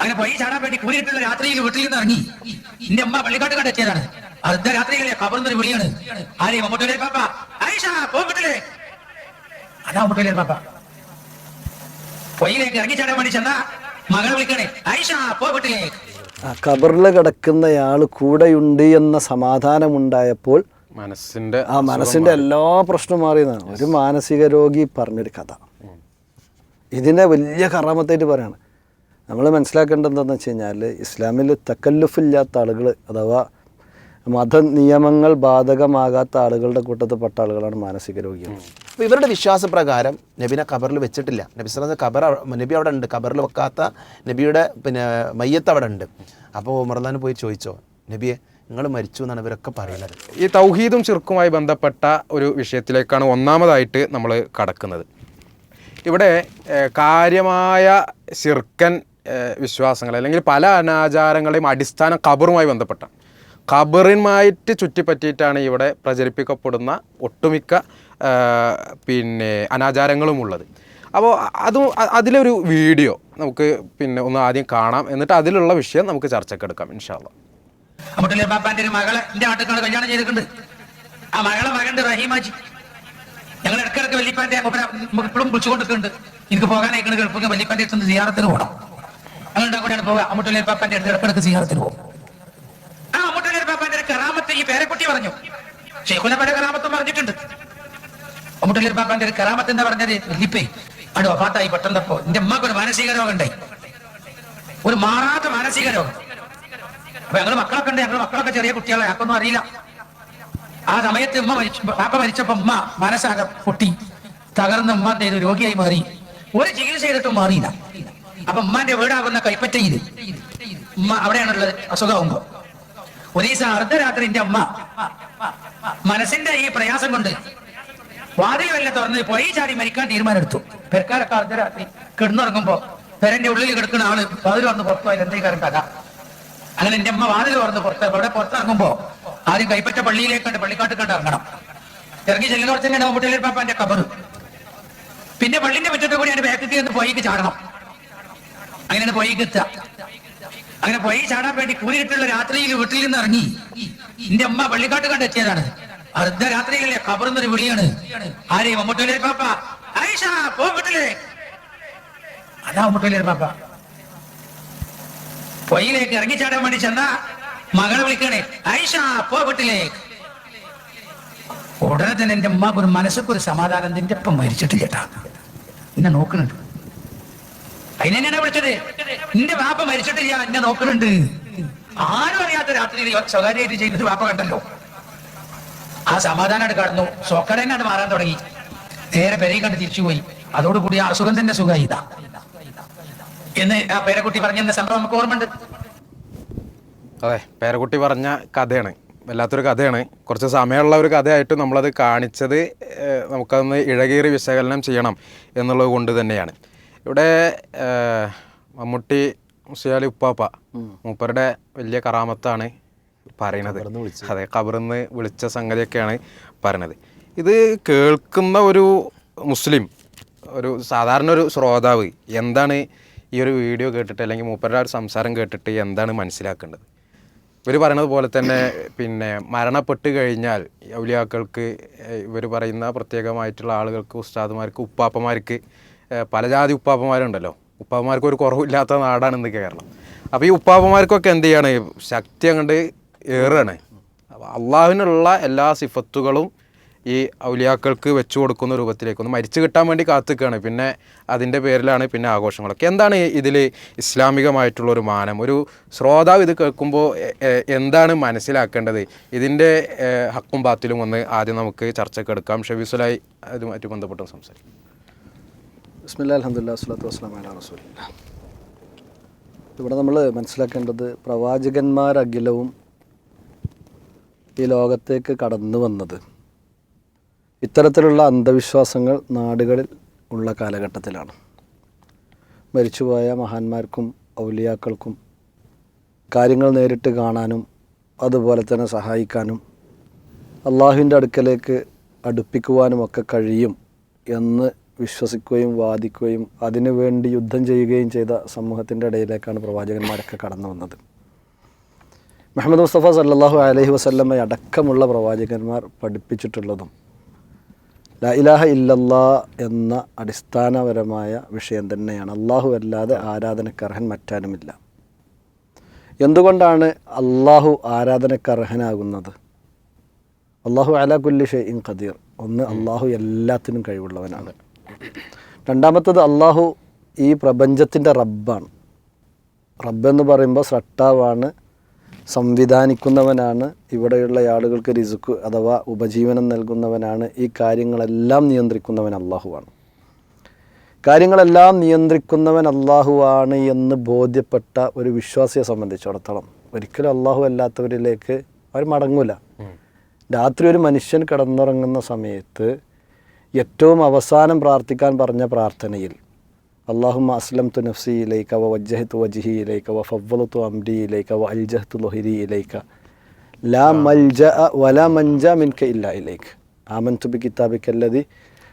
അങ്ങനെ പോയി ചാടാൻ വേണ്ടി കൂടിയിട്ടുള്ള രാത്രിയിൽ വീട്ടിൽ നിന്ന് ഇറങ്ങി. എന്റെ അമ്മ പള്ളിക്കാട്ട് കണ്ടെത്തിയതാണ് അർദ്ധ രാത്രിയിലെ കബർന്നൊരു വിളിയാണ്. ആരെയും അമ്മൂട്ടിലെ പാപ്പ. ആയിഷ പോകട്ടില്ലേ അതാ മമ്മൂട്ടിലെ പാപ്പ. പൊയ്യിലേക്ക് ഇറങ്ങി ചാടാൻ വേണ്ടി ചെന്ന മകൾ വിളിക്കണേ. ആയിഷ പോകട്ടില്ലേ ആ ഖബറിൽ കിടക്കുന്നയാൾ കൂടെയുണ്ട് എന്ന സമാധാനമുണ്ടായപ്പോൾ മനസ്സിന്റെ ആ മനസ്സിന്റെ എല്ലാ പ്രശ്നവും മാറിയതാണ് ഒരു മാനസിക രോഗി പറഞ്ഞൊരു കഥ. ഇതിനെ വലിയ കറാമത്തായിട്ട് പറയാണ്. നമ്മൾ മനസ്സിലാക്കേണ്ടത് എന്താണെന്ന് വെച്ച് കഴിഞ്ഞാൽ ഇസ്ലാമിൽ തക്കല്ലുഫില്ലാത്ത ആളുകൾ അഥവാ മത നിയമങ്ങൾ ബാധകമാകാത്ത ആളുകളുടെ കൂട്ടത്തിൽ പെട്ട ആളുകളാണ് മാനസിക രോഗികൾ. അപ്പോൾ ഇവരുടെ വിശ്വാസപ്രകാരം നബിനെ കബറിൽ വെച്ചിട്ടില്ല. നബി സ്വലാം കബർ നബി അവിടെ ഉണ്ട്. കബറിൽ വെക്കാത്ത നബിയുടെ പിന്നെ മയ്യത്ത് അവിടെ ഉണ്ട്. അപ്പോൾ ഉമർദാൻ പോയി ചോദിച്ചോ നബിയെ നിങ്ങൾ മരിച്ചു എന്നാണ് ഇവരൊക്കെ പറയുന്നത്. ഈ തൗഹീദും ചെറുക്കുമായി ബന്ധപ്പെട്ട ഒരു വിഷയത്തിലേക്കാണ് ഒന്നാമതായിട്ട് നമ്മൾ കടക്കുന്നത്. ഇവിടെ കാര്യമായ ശിർക്കൻ വിശ്വാസങ്ങൾ അല്ലെങ്കിൽ പല അനാചാരങ്ങളെയും അടിസ്ഥാന ഖബറുമായി ബന്ധപ്പെട്ട. ഖബറിനുമായിട്ട് ചുറ്റിപ്പറ്റിയിട്ടാണ് ഇവിടെ പ്രചരിപ്പിക്കപ്പെടുന്ന ഒട്ടുമിക്ക പിന്നെ അനാചാരങ്ങളും ഉള്ളത്. അപ്പോൾ അതും അതിലൊരു വീഡിയോ നമുക്ക് പിന്നെ ഒന്ന് ആദ്യം കാണാം. എന്നിട്ട് അതിലുള്ള വിഷയം നമുക്ക് ചർച്ചക്കെടുക്കാം ഇൻഷാല്ല അമ്മട്ടിലെ പാപ്പാന്റെ ഒരു മകളെ എന്റെ നാട്ടിൽ കല്യാണം ചെയ്തിട്ടുണ്ട്. ആ മകളെ മകന്റെ റഹീമാജി. ഞങ്ങൾ ഇടക്കിടക്ക് വല്യപ്പാന്റെ ഇപ്പോഴും വിളിച്ചുകൊണ്ടിരിക്കുന്നുണ്ട്. എനിക്ക് പോകാനായിക്കണ ഗൾഫിക്ക് വല്യപ്പാന്റെ അടുത്ത് സിയാറത്തിന് പോകണം ഞങ്ങളുടെ കൂടെയാണ് പോവുക. അമ്മട്ടുലെ പാപ്പാന്റെ അടുത്ത് ഇടക്കിടക്ക് സ്വീകാരത്തിന് പോകും. ആ അമ്മട്ടുലെ പാപ്പാന്റെ കറാമത്ത് ഈ പേരക്കുട്ടി പറഞ്ഞു. ഷെയ്ഖുന പല കറാമത്തും പറഞ്ഞിട്ടുണ്ട്. അമ്മട്ടുലെ പാപ്പാന്റെ ഒരു കറാമത്ത് എന്താ പറഞ്ഞത്? ലിപ്പേ അവിടെ വഫാത്തായി പെട്ടെന്നപ്പോ എന്റെ അമ്മയ്ക്ക് ഒരു മാനസിക രോഗം ഉണ്ടായി. ഒരു മാറാത്ത മാനസിക രോഗം. അപ്പൊ ഞങ്ങൾ മക്കളൊക്കെ ഉണ്ട്. ഞങ്ങൾ മക്കളൊക്കെ ചെറിയ കുട്ടികളെ ഞങ്ങൾക്കൊന്നും അറിയില്ല. ആ സമയത്ത് ഉമ്മ മരിച്ചു പാപ്പ മരിച്ചപ്പോ ഉമ്മ മനസ്സാകെ പൊട്ടി. തകർന്ന ഉമ്മ രോഗിയായി മാറി. ഒരു ചികിത്സ ചെയ്തിട്ടും മാറിയില്ല. അപ്പൊ ഉമ്മാന്റെ വീടാകുന്ന കൈപ്പറ്റയിൽ ഉമ്മ അവിടെയാണുള്ളത്. അസുഖമാകുമ്പോ ഒരു അർദ്ധരാത്രി എന്റെ അമ്മ മനസ്സിന്റെ ഈ പ്രയാസം കൊണ്ട് വാതിൽ വല്ല തുറന്ന് പോയി ചാടി മരിക്കാൻ തീരുമാനമെടുത്തു. പെരക്കാരൊക്കെ അർദ്ധരാത്രി കിടന്നുറങ്ങുമ്പോ പെരന്റെ ഉള്ളിൽ കിടക്കുന്ന ആൾ വാതിൽ വന്ന് പുറത്തു എന്തേ എന്തേക്കാരും കഥ? അങ്ങനെ എന്റെ അമ്മ വാതിൽ തുറന്ന് പുറത്ത് അവിടെ പുറത്തിറങ്ങുമ്പോ ആദ്യം കൈപ്പറ്റ പള്ളിയിലേക്ക് കണ്ട് പള്ളിക്കാട്ട് കണ്ട് ഇറങ്ങണം. ഇറങ്ങി ചെല്ലുന്നവർ തന്നെ മമ്മൂട്ടിലെ പാപ്പാന്റെ കബറ്. പിന്നെ പള്ളിന്റെ മുറ്റത്ത് കൂടിയാണ് ബാക്കിൽ നിന്ന് പോയിക്ക് ചാടണം. അങ്ങനെയാണ് പോയി എത്തുക അങ്ങനെ പോയി ചാടാൻ വേണ്ടി കൂടിയിട്ടുള്ള രാത്രിയിൽ വീട്ടിൽ നിന്ന് ഇറങ്ങി. എന്റെ അമ്മ പള്ളിക്കാട്ട് കണ്ടെത്തിയതാണ്. അർദ്ധ രാത്രിയിലെ കബറുന്നൊരു വിളിയാണ്. ആരെയും മമ്മൂട്ടിലെ പാപ്പ? ആയിഷ പോ അതാ മമ്മൂട്ടിലെ പാപ്പ. പൊയ്യിലേക്ക് ഇറങ്ങിച്ചാടാൻ വേണ്ടി ചെന്ന മകളെ വിളിക്കണേ ആയിഷ പോ വീട്ടിലേക്ക് ഉടനെ തന്നെ എന്റെ അമ്മക്കൊരു മനസ്സൊക്കെ ഒരു സമാധാനം. എന്റെ ഒപ്പം മരിച്ചിട്ട് ചേട്ടാ എന്നെ നോക്കുന്നുണ്ട്. അതിനെന്നാണ് വിളിച്ചത്? നിന്റെ വാപ്പ മരിച്ചിട്ടില്ല എന്നെ നോക്കുന്നുണ്ട്. ആരും അറിയാത്ത രാത്രി സ്വകാര്യമായിട്ട് ചെയ്യുന്നത് വാപ്പ കണ്ടല്ലോ. ആ സമാധാനമായിട്ട് കടന്നു. സ്വക്കടനായിട്ട് മാറാൻ തുടങ്ങി. നേരെ പെരയും കണ്ട് തിരിച്ചുപോയി അതോടുകൂടി ആ അസുഖം തന്നെ സുഖമായി ഇതാ എന്ന് ആ പേരക്കുട്ടി പറഞ്ഞെന്ന സംഭവം നമുക്ക് ഓർമ്മയുണ്ട്? അതെ പേരക്കുട്ടി പറഞ്ഞ കഥയാണ്. വല്ലാത്തൊരു കഥയാണ്. കുറച്ച് സമയമുള്ള ഒരു കഥയായിട്ട് നമ്മളത് കാണിച്ചത് നമുക്കതൊന്ന് ഇഴകേറി വിശകലനം ചെയ്യണം എന്നുള്ളത് കൊണ്ട് തന്നെയാണ്. ഇവിടെ മമ്മൂട്ടി മുസിയാലി ഉപ്പാപ്പ മൂപ്പരുടെ വലിയ കറാമത്താണ് പറയണത്. അതെ കബറിന്ന് വിളിച്ച സംഗതിയൊക്കെയാണ് പറയണത്. ഇത് കേൾക്കുന്ന ഒരു മുസ്ലിം ഒരു സാധാരണ ഒരു ശ്രോതാവ് എന്താണ് ഈ ഒരു വീഡിയോ കേട്ടിട്ട് അല്ലെങ്കിൽ മൂപ്പരുടെ ഒരു സംസാരം കേട്ടിട്ട് എന്താണ് മനസ്സിലാക്കേണ്ടത്? ഇവർ പറയണത് പോലെ തന്നെ പിന്നെ മരണപ്പെട്ട് കഴിഞ്ഞാൽ ഔലിയാക്കൾക്ക് ഇവർ പറയുന്ന പ്രത്യേകമായിട്ടുള്ള ആളുകൾക്ക് ഉസ്താദുമാർക്ക് ഉപ്പാപ്പമാർക്ക് ഏഹ് പല ജാതി ഉപ്പാപ്പന്മാരുണ്ടല്ലോ ഉപ്പാപ്പന്മാർക്ക് ഒരു കുറവില്ലാത്ത നാടാണ് ഇന്ന് കേരളം. അപ്പോൾ ഈ ഉപ്പാപ്പന്മാർക്കൊക്കെ എന്ത് ചെയ്യാണ്? ശക്തി അങ്ങോട്ട് ഏറുകയാണ് അള്ളാഹുവിനുള്ള എല്ലാ സിഫത്തുകളും ഈ ഔലിയാക്കൾക്ക് വെച്ചു കൊടുക്കുന്ന രൂപത്തിലേക്ക് ഒന്ന് മരിച്ചു കിട്ടാൻ വേണ്ടി കാത്തുക്കുകയാണ് പിന്നെ അതിന്റെ പേരിലാണ് പിന്നെ ആഘോഷങ്ങളൊക്കെ. എന്താണ് ഇതിൽ ഇസ്ലാമികമായിട്ടുള്ള ഒരു മാനം? ഒരു ശ്രോതാവ് ഇത് കേൾക്കുമ്പോൾ എന്താണ് മനസ്സിലാക്കേണ്ടത്? ഇതിന്റെ ഹക്കും ബാത്തിലും ഒന്ന് ആദ്യം നമുക്ക് ചർച്ചയ്ക്ക് എടുക്കാം. ഷെബീസുലായി അതുമായിട്ട് ബന്ധപ്പെട്ട് സംസാരിക്കും. ബിസ്മില്ലാ അലഹമുല്ലാ വസ്ലാത്തു വസ്സലാം അലാ റസൂലില്ലാ. ഇവിടെ നമ്മൾ മനസ്സിലാക്കേണ്ടത് പ്രവാചകന്മാരഖിലവും ഈ ലോകത്തേക്ക് കടന്നു വന്നത്. ഇത്തരത്തിലുള്ള അന്ധവിശ്വാസങ്ങൾ നാടുകളിൽ ഉള്ള കാലഘട്ടത്തിലാണ്. മരിച്ചുപോയ മഹാന്മാർക്കും ഔലിയാക്കൾക്കും കാര്യങ്ങൾ നേരിട്ട് കാണാനും അതുപോലെ തന്നെ സഹായിക്കാനും അള്ളാഹുവിന്റെ അടുക്കലേക്ക് അടുപ്പിക്കുവാനുമൊക്കെ കഴിയും എന്ന് വിശ്വസിക്കുകയും വാദിക്കുകയും അതിനുവേണ്ടി യുദ്ധം ചെയ്യുകയും ചെയ്ത സമൂഹത്തിന്റെ ഇടയിലേക്കാണ് പ്രവാചകന്മാരൊക്കെ കടന്നു വന്നത്. മുഹമ്മദ് മുസ്തഫ സല്ലാഹു അലഹി വസല്ലമ അടക്കമുള്ള പ്രവാചകന്മാർ പഠിപ്പിച്ചിട്ടുള്ളതും ലാ ഇലാഹ ഇല്ലല്ലാ എന്ന അടിസ്ഥാനപരമായ വിഷയം തന്നെയാണ്. അള്ളാഹു അല്ലാതെ ആരാധനക്കർഹൻ മറ്റാരുമില്ല. എന്തുകൊണ്ടാണ് അള്ളാഹു ആരാധനക്കർഹനാകുന്നത്? അള്ളാഹു അല കുല്ലി ഷെയ്ൻ ഖദീർ. ഒന്ന് അള്ളാഹു എല്ലാത്തിനും കഴിവുള്ളവനാണ്. രണ്ടാമത്തത് അള്ളാഹു ഈ പ്രപഞ്ചത്തിന്റെ റബ്ബാണ്. റബ്ബെന്ന് പറയുമ്പോൾ സ്രട്ടാവാണ് സംവിധാനിക്കുന്നവനാണ് ഇവിടെയുള്ള ആളുകൾക്ക് റിസുക്ക് അഥവാ ഉപജീവനം നൽകുന്നവനാണ് ഈ കാര്യങ്ങളെല്ലാം നിയന്ത്രിക്കുന്നവൻ അള്ളാഹുവാണ് കാര്യങ്ങളെല്ലാം നിയന്ത്രിക്കുന്നവൻ അള്ളാഹുവാണ് എന്ന് ബോധ്യപ്പെട്ട ഒരു വിശ്വാസിയെ സംബന്ധിച്ചിടത്തോളം ഒരിക്കലും അള്ളാഹു അല്ലാത്തവരിലേക്ക് അവർ മടങ്ങൂല. രാത്രി ഒരു മനുഷ്യൻ കിടന്നുറങ്ങുന്ന സമയത്ത് ഏറ്റവും അവസാനം പ്രാർത്ഥിക്കാൻ പറഞ്ഞ പ്രാർത്ഥനയിൽ അള്ളാഹുമ അസ്ലം തു നഫ്സി ഇലൈക്ക വ വജ്ജഹത്തു വജിഹി ഇലൈക്ക വ ഫവ്വലത്തു അംരി ഇലൈക്ക വ അൽജഹത്തു ലൊഹിരി ഇലൈക്ക ലാ മൽജ വല മഞ്ച മിൻക ഇല്ല ഇലൈക്ക് ആമൻതു ബി കിതാബിക്കല്ലതി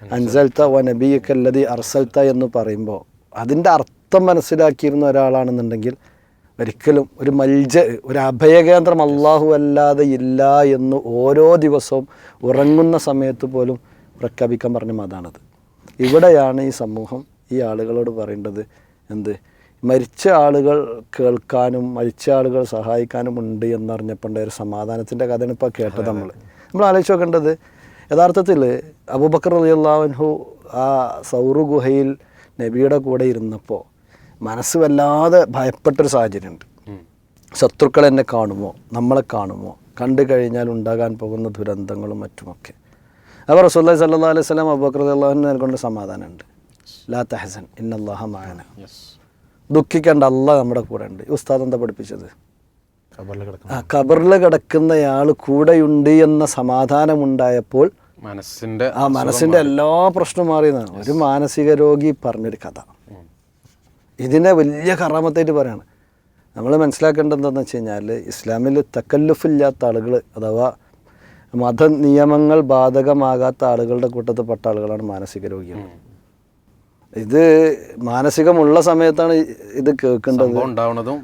അൻസൽത്ത വ നബിയക്കല്ലതി അർസൽത്ത എന്ന് പറയുമ്പോൾ അതിന്റെ അർത്ഥം മനസ്സിലാക്കിയിരുന്ന ഒരാളാണെന്നുണ്ടെങ്കിൽ ഒരിക്കലും ഒരു മൽജ ഒരു അഭയകേന്ദ്രം അള്ളാഹു അല്ലാതെ ഇല്ല എന്ന് ഓരോ ദിവസവും ഉറങ്ങുന്ന സമയത്ത് പോലും പ്രഖ്യാപിക്കാൻ പറഞ്ഞ മതാണത്. ഇവിടെയാണ് ഈ സമൂഹം ഈ ആളുകളോട് പറയേണ്ടത്. എന്ത്? മരിച്ച ആളുകൾ കേൾക്കാനും മരിച്ച ആളുകൾ സഹായിക്കാനും ഉണ്ട് എന്നറിഞ്ഞപ്പോണ്ട ഒരു സമാധാനത്തിന്റെ കഥയാണ് ഇപ്പോൾ കേട്ടത് നമ്മൾ നമ്മൾ ആലോചിച്ച് നോക്കേണ്ടത് യഥാർത്ഥത്തിൽ അബൂബക്കർ റളിയല്ലാഹു ആ സൗറു ഗുഹയിൽ നബിയുടെ കൂടെ ഇരുന്നപ്പോൾ മനസ്സ് വല്ലാതെ ഭയപ്പെട്ടൊരു സാഹചര്യമുണ്ട്. ശത്രുക്കൾ എന്നെ കാണുമോ? നമ്മളെ കാണുമോ? കണ്ടു കഴിഞ്ഞാൽ ഉണ്ടാകാൻ പോകുന്ന ദുരന്തങ്ങളും മറ്റുമൊക്കെ. അപ്പോൾ റസൂല്ലി സല്ലാ അലൈഹി സ്വലാം അബൂബക്കർ അള്ളാഹുവിന് നൽകൊണ്ട സമാധാനമുണ്ട്. ലാ തഹസൻ ഇന്നല്ലാഹ ദുഃഖിക്കേണ്ട അള്ളാഹ് നമ്മുടെ കൂടെ ഉണ്ട്. ഉസ്താദ് എന്താ പഠിപ്പിച്ചത്? ആ കബറിൽ കിടക്കുന്നയാൾ കൂടെയുണ്ട് എന്ന സമാധാനമുണ്ടായപ്പോൾ മനസ്സിന്റെ ആ മനസ്സിന്റെ എല്ലാ പ്രശ്നവും മാറിയതാണ് ഒരു മാനസിക രോഗി പറഞ്ഞൊരു കഥ. ഇതിനെ വലിയ കറാമത്തായിട്ട് പറയാണ്. നമ്മൾ മനസ്സിലാക്കേണ്ടത് എന്താണെന്ന് വെച്ച് കഴിഞ്ഞാൽ ഇസ്ലാമിൽ തക്കല്ലുഫില്ലാത്ത ആളുകൾ അഥവാ മത നിയമങ്ങൾ ബാധകമാകാത്ത ആളുകളുടെ കൂട്ടത്തിൽ പെട്ട ആളുകളാണ് മാനസിക രോഗികൾ. ഇത് മാനസികമുള്ള സമയത്താണ് ഇത് കേൾക്കേണ്ടത്.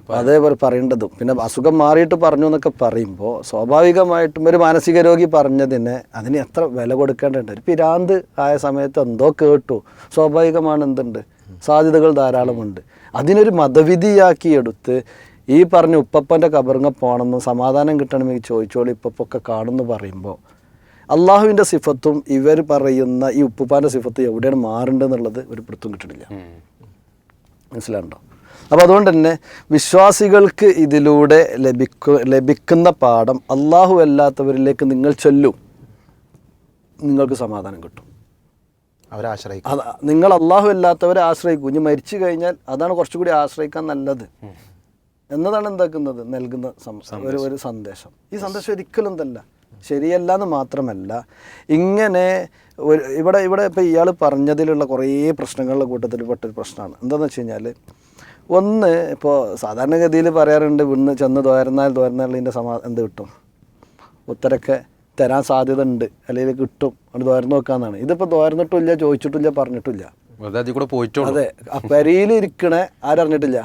അതേപോലെ പറയേണ്ടതും. പിന്നെ അസുഖം മാറിയിട്ട് പറഞ്ഞു എന്നൊക്കെ പറയുമ്പോൾ സ്വാഭാവികമായിട്ടും ഒരു മാനസിക രോഗി പറഞ്ഞതിന് അതിന് എത്ര വില കൊടുക്കേണ്ടതുണ്ട്. ഒരു പിരാന്ത് ആയ സമയത്ത് എന്തോ കേട്ടു. സ്വാഭാവികമാണ് എന്തുണ്ട്? സാധ്യതകൾ ധാരാളമുണ്ട്. അതിനൊരു മതവിധിയാക്കി എടുത്ത് ഈ പറഞ്ഞ ഉപ്പപ്പന്റെ കബറിങ്ങ പോകണമെന്ന് സമാധാനം കിട്ടണമെങ്കിൽ ചോദിച്ചോളി ഇപ്പപ്പൊക്കെ കാണുമെന്ന് പറയുമ്പോൾ. അള്ളാഹുവിന്റെ സിഫത്തും ഇവർ പറയുന്ന ഈ ഉപ്പുപ്പാന്റെ സിഫത്ത് എവിടെയാണ് മാറേണ്ടതെന്നുള്ളത് ഒരു പിടുത്തം കിട്ടണില്ല. മനസ്സിലാണ്ടോ അപ്പോൾ അതുകൊണ്ട് തന്നെ വിശ്വാസികൾക്ക് ഇതിലൂടെ ലഭിക്കു ലഭിക്കുന്ന പാഠം അള്ളാഹു അല്ലാത്തവരിലേക്ക് നിങ്ങൾ ചൊല്ലും. നിങ്ങൾക്ക് സമാധാനം കിട്ടും. അവരാശ്രയിക്കും നിങ്ങൾ അള്ളാഹു അല്ലാത്തവരെ ആശ്രയിക്കും. ഇനി മരിച്ചു കഴിഞ്ഞാൽ അതാണ് കുറച്ചുകൂടി ആശ്രയിക്കാൻ നല്ലത്. എന്നതാണ് എന്താക്കുന്നത്? നൽകുന്ന ഒരു ഒരു സന്ദേശം. ഈ സന്ദേശം ഒരിക്കലും തല്ല ശരിയല്ല എന്ന് മാത്രമല്ല ഇങ്ങനെ ഒരു ഇവിടെ ഇവിടെ ഇപ്പോൾ ഇയാൾ പറഞ്ഞതിലുള്ള കുറേ പ്രശ്നങ്ങളുടെ കൂട്ടത്തിൽ പെട്ടൊരു പ്രശ്നമാണ്. എന്താണെന്ന് വെച്ച് കഴിഞ്ഞാൽ ഒന്ന് ഇപ്പോൾ സാധാരണഗതിയിൽ പറയാറുണ്ട് ഇവിടുന്ന് ചെന്ന് തോരുന്നാൽ തോരുന്നാൽ ഇതിന്റെ സമാ എന്ത് കിട്ടും? ഉത്തരൊക്കെ തരാൻ സാധ്യത ഉണ്ട് അല്ലെങ്കിൽ കിട്ടും. അത് തോർന്ന് നോക്കാന്നാണ്. ഇതിപ്പോൾ തോർന്നിട്ടില്ല ചോദിച്ചിട്ടില്ല പറഞ്ഞിട്ടില്ല. അതെ ആ ഇരിക്കണേ ആരറിഞ്ഞിട്ടില്ല?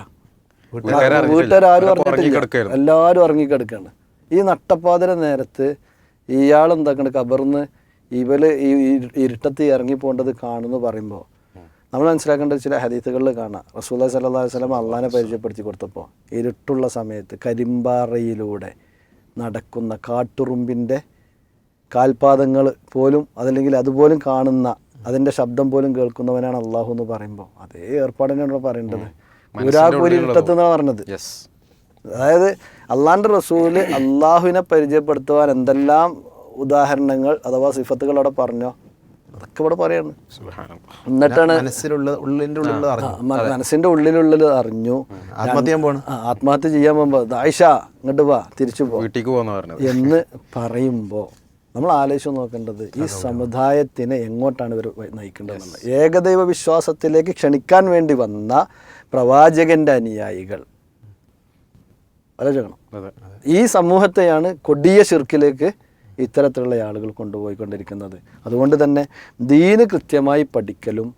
വീട്ടുകാര് അറിഞ്ഞിട്ടില്ല. എല്ലാവരും ഇറങ്ങിക്കിടക്കാണ് ഈ നട്ടപ്പാതിര നേരത്ത് ഇയാൾ എന്താക്കണ്ട് കബർന്ന് ഇവൽ ഈ ഇരുട്ടത്തി ഇറങ്ങി പോകേണ്ടത് കാണുന്നു പറയുമ്പോൾ നമ്മൾ മനസ്സിലാക്കേണ്ടത് ചില ഹദീത്തുകളിൽ കാണാം. റസൂല സല്ലാ വസ്ലം അള്ളഹാനെ പരിചയപ്പെടുത്തി കൊടുത്തപ്പോൾ ഇരുട്ടുള്ള സമയത്ത് കരിമ്പാറയിലൂടെ നടക്കുന്ന കാട്ടുറുമ്പിന്റെ കാൽപാദങ്ങൾ പോലും അതല്ലെങ്കിൽ അതുപോലും കാണുന്ന അതിന്റെ ശബ്ദം പോലും കേൾക്കുന്നവനാണ് അള്ളാഹു എന്ന് പറയുമ്പോൾ അതേ ഏർപ്പാടിനാണ് പറയേണ്ടത്. എന്നാണ് പറഞ്ഞത്. യെസ് അതായത് അള്ളാഹിന്റെ റസൂൽ അള്ളാഹുവിനെ പരിചയപ്പെടുത്തുവാൻ എന്തെല്ലാം ഉദാഹരണങ്ങൾ അഥവാ സിഫത്തുകൾ അവിടെ പറഞ്ഞോ? അതൊക്കെ ഇവിടെ പറയാണ്. എന്നിട്ടാണ് മനസ്സിലുള്ള ഉള്ളിന്റെ ഉള്ളിലുള്ള അറിഞ്ഞു. മ- മനസ്സിന്റെ ഉള്ളിലുള്ളിൽ അറിഞ്ഞു. ആത്മഹത്യ ചെയ്യാൻ പോകുമ്പോ ദായിഷ ഇങ്ങോട്ട് വാ തിരിച്ചു പോ. വീട്ടിലേക്ക് പോകുന്ന എന്ന് പറയുമ്പോ നമ്മൾ ആലോചിച്ച് നോക്കേണ്ടത് ഈ സമുദായത്തിനെ എങ്ങോട്ടാണ് ഇവർ നയിക്കേണ്ടത് ഏകദൈവ വിശ്വാസത്തിലേക്ക് ക്ഷണിക്കാൻ വേണ്ടി വന്ന പ്രവാചകന്റെ അനുയായികൾ. ആലോചിക്കണം ഈ സമൂഹത്തെയാണ് കൊടിയ ശിർക്കിലേക്ക് ഇത്തരത്തിലുള്ള ആളുകൾ കൊണ്ടുപോയിക്കൊണ്ടിരിക്കുന്നത്. അതുകൊണ്ട് തന്നെ ദീന് കൃത്യമായി പഠിക്കലും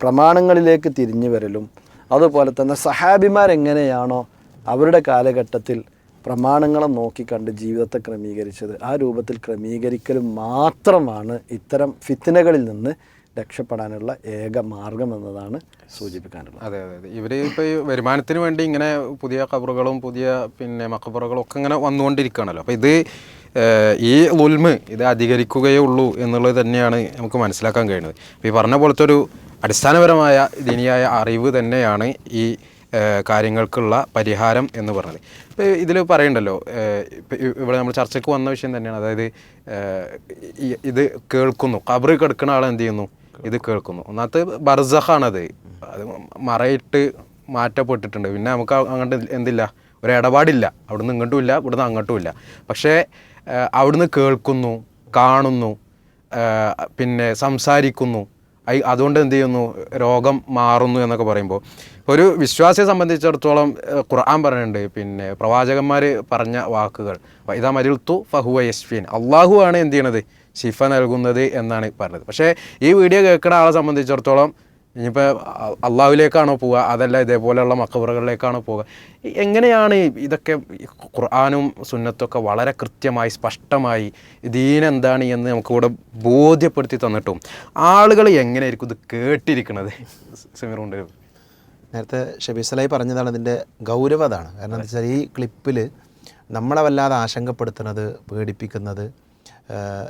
പ്രമാണങ്ങളിലേക്ക് തിരിഞ്ഞു വരലും അതുപോലെ തന്നെ സഹാബിമാരെങ്ങനെയാണോ അവരുടെ കാലഘട്ടത്തിൽ പ്രമാണങ്ങളെ നോക്കിക്കണ്ട് ജീവിതത്തെ ക്രമീകരിച്ചത് ആ രൂപത്തിൽ ക്രമീകരിക്കലും മാത്രമാണ് ഇത്തരം ഫിത്തിനകളിൽ നിന്ന് രക്ഷപ്പെടാനുള്ള ഏക മാർഗം എന്നതാണ് സൂചിപ്പിക്കാനുള്ളത്. അതെ അതെ അതെ. ഇവർ ഇപ്പോൾ ഈ വരുമാനത്തിന് വേണ്ടി ഇങ്ങനെ പുതിയ കബറുകളും പുതിയ പിന്നെ മക്കബറുകളും ഒക്കെ ഇങ്ങനെ വന്നുകൊണ്ടിരിക്കുകയാണല്ലോ. അപ്പോൾ ഇത് ഈ ഉൽമ് ഇത് അധികരിക്കുകയേ ഉള്ളൂ എന്നുള്ളത് തന്നെയാണ് നമുക്ക് മനസ്സിലാക്കാൻ കഴിയുന്നത്. അപ്പോൾ ഈ പറഞ്ഞ പോലത്തെ ഒരു അടിസ്ഥാനപരമായ ദീനിയായ അറിവ് തന്നെയാണ് ഈ കാര്യങ്ങൾക്കുള്ള പരിഹാരം എന്ന് പറഞ്ഞത്. ഇപ്പോൾ ഇതിൽ പറയണ്ടല്ലോ ഇവിടെ നമ്മൾ ചർച്ചയ്ക്ക് വന്ന വിഷയം തന്നെയാണ്. അതായത് ഇത് കേൾക്കുന്നു. കബറ് കിടക്കുന്ന ആൾ എന്ത് ചെയ്യുന്നു? ഇത് കേൾക്കുന്നു. ഒന്നാമത്തെ ബർസഖാണത് അത് മറയിട്ട് മാറ്റപ്പെട്ടിട്ടുണ്ട്. പിന്നെ നമുക്ക് അങ്ങോട്ട് എന്തില്ല? ഒരു ഇടപാടില്ല. അവിടുന്ന് ഇങ്ങോട്ടും ഇല്ല ഇവിടുന്ന് അങ്ങോട്ടും ഇല്ല. പക്ഷേ അവിടുന്ന് കേൾക്കുന്നു കാണുന്നു പിന്നെ സംസാരിക്കുന്നു. അതുകൊണ്ട് എന്ത് ചെയ്യുന്നു? രോഗം മാറുന്നു എന്നൊക്കെ പറയുമ്പോൾ ഒരു വിശ്വാസിയെ സംബന്ധിച്ചിടത്തോളം ഖുർആൻ പറയുന്നുണ്ട് പിന്നെ പ്രവാചകന്മാർ പറഞ്ഞ വാക്കുകൾ വൈദാ മരുത്തു ഫഹുവ യസ്ഫീൻ അള്ളാഹു ആണ് എന്ത് ചെയ്യണത്? ശിഫ നൽകുന്നത് എന്നാണ് പറഞ്ഞത്. പക്ഷേ ഈ വീഡിയോ കേൾക്കുന്ന ആളെ സംബന്ധിച്ചിടത്തോളം ഇനിയിപ്പോൾ അള്ളാഹുലേക്കാണോ പോവുക? അതല്ല ഇതേപോലെയുള്ള മക്കബറുകളിലേക്കാണോ പോവുക? എങ്ങനെയാണ് ഇതൊക്കെ ഖുർആാനും സുന്നത്തൊക്കെ വളരെ കൃത്യമായി സ്പഷ്ടമായി ദീൻ എന്താണ് എന്ന് നമുക്കിവിടെ ബോധ്യപ്പെടുത്തി തന്നിട്ടും ആളുകൾ എങ്ങനെയായിരിക്കും ഇത് കേട്ടിരിക്കുന്നത്? സെമിറുണ്ട്. നേരത്തെ ഷബീസലായി പറഞ്ഞതാണ് ഇതിന്റെ ഗൗരവതാണ്. കാരണം എന്താ വെച്ചാൽ ഈ ക്ലിപ്പിൽ നമ്മളെ വല്ലാതെ ആശങ്കപ്പെടുത്തുന്നത് പേടിപ്പിക്കുന്നത്